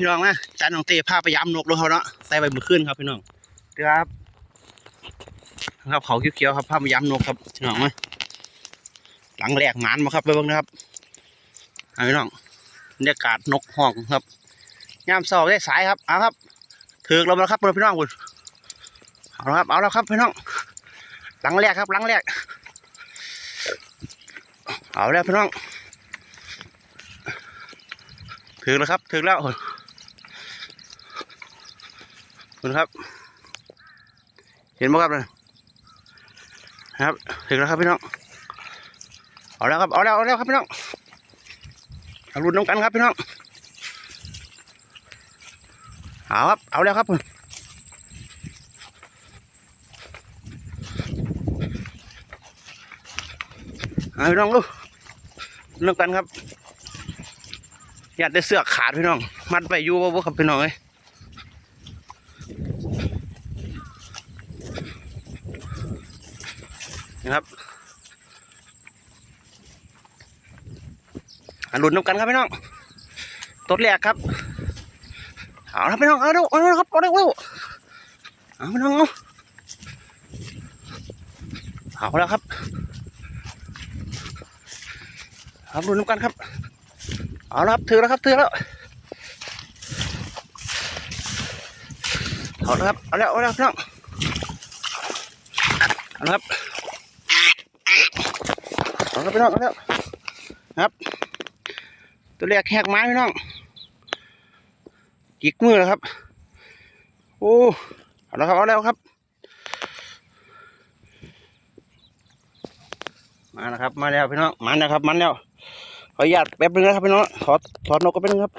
พี่น้องนะจานของเต้พาไปย้ำนกแล้วเขาเนาะใส่ใบมือขึ้นครับพี่น้องเด้อครับครับเขาเขียวๆครับพาไปย้ำนกครับพี่น้องนะหลังแหลกหมานมาครับไปเบ้างนะครับเอาพี่น้องบรรยากาศนกห้องครับย่ามเสาได้สายครับเอาครับถือเรามาแล้วครับพี่น้องคุณเอาละครับเอาแล้วครับพี่น้องหลังแรกครับหลังแรกเอาแล้วพี่น้องถึงแล้วครับถึงแล้ว คุณครับ เห็นไหมครับนะครับถึงแล้วครับพี่น้องเอาแล้วครับเอาแล้วเอาแล้วครับพี่น้องเอารุ่นน้องกันครับพี่น้องเอาครับเอาแล้วครับเอาพี่น้องลูกน้องกันครับอยากได้เสือกขาดพี่น้อง มัดไปยู่บ่บ่ครับพี่น้องเอ้ย นะครับอะหลุดน้ำกันครับพี่น้องต้นแรกครับเอาละพี่น้องเอาเร็วเอาเร็วครับเอาเร็วเอาพี่น้องเอาเอาแล้วครับครับรุนน้ำกันครับเอาละครับถือแล้วครับถือแล้วเอาละครับเอาแล้วเอาแล้วพี่น้องเอาละครับ เอาละพี่น้องเอาแล้วครับ ตัวแรกแหกไม้พี่น้องจิกมือแล้วครับ โอ้เอาแล้วครับเอาแล้วครับ มาแล้วครับมาแล้วพี่น้องมาแล้วครับมันแล้วขออนุญาตแป๊บนึงนะครับพี่น้องขอถอดนกก็แป๊บนึงครับ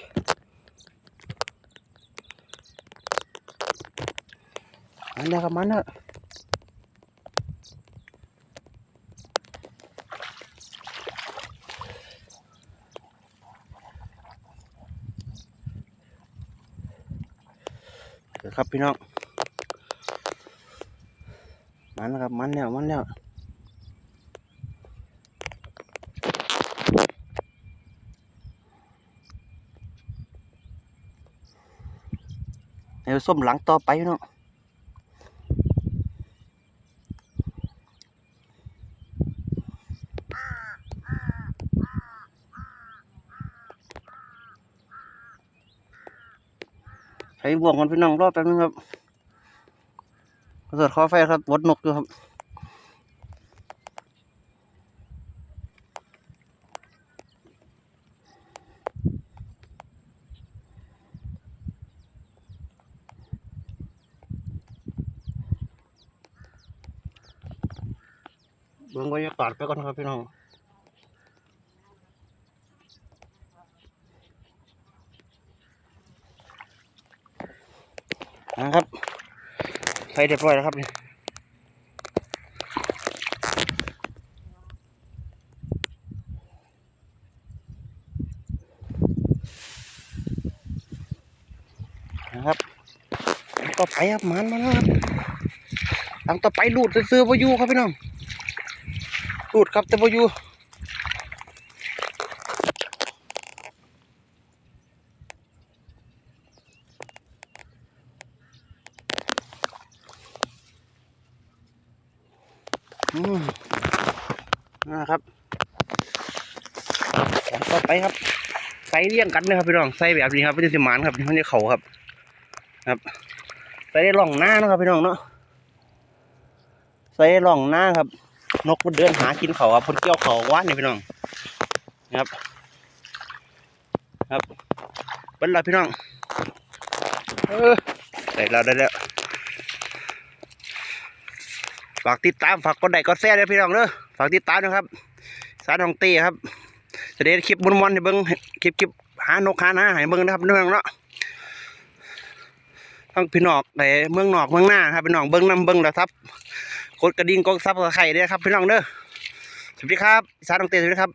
มันแล้วครับมันแล้ว นะครับพี่น้อง มันแล้วครับมันแล้วมันแล้วเดี๋ยวส้มหลังต่อไปเนาะ ใช้บ่วงกันพี่น้องรอแป๊บนึงครับขอโทษขอไฟครับวดนกอยู่ครับเบื้องบรรยากาศไปก่อนครับพี่น้อง นะครับไฟเรียบร้อยแล้วครับนี่นะครับต่อไปครับมันมาแล้วครับหลังต่อไปลูดซื้อวายูครับพี่น้องลูดครับแต่วายู นะครับต่อไปครับใส่เลี้ยงกันนะครับพี่น้องใส่แบบนี้ครับไม่ใช่สิมานครับไม่ใช่เขาครับครับใส่ได้ร่องหน้านะครับพี่น้องเนาะใส่ร่องหน้าครับ นกมันเดินหากินเขาครับคนเกี่ยวเขาว่านนี่พี่น้องนะครับ ครับเป็นไรพี่น้องเออได้แล้วได้แล้ว ฝากติดตามฝากกดไลค์กดแชร์ด้วยพี่น้องเด้อฝากติดตามนะครับ สารทองตีครับจะได้คลิปมวนๆให้เบิ้งคลิปคลิปหานกหาหน้าให้เบิ้งนะครับพี่น้องเนาะทั้งพี่นอกในเมืองนอกเมืองหน้าครับพี่น้องเบิ้งน้ำเบิ้งแล้วครับกดกระดิ่งกดซับกระไข่ด้วยครับพี่น้องเด้อสวัสดีครับ สารตองเตสวัสดีครับ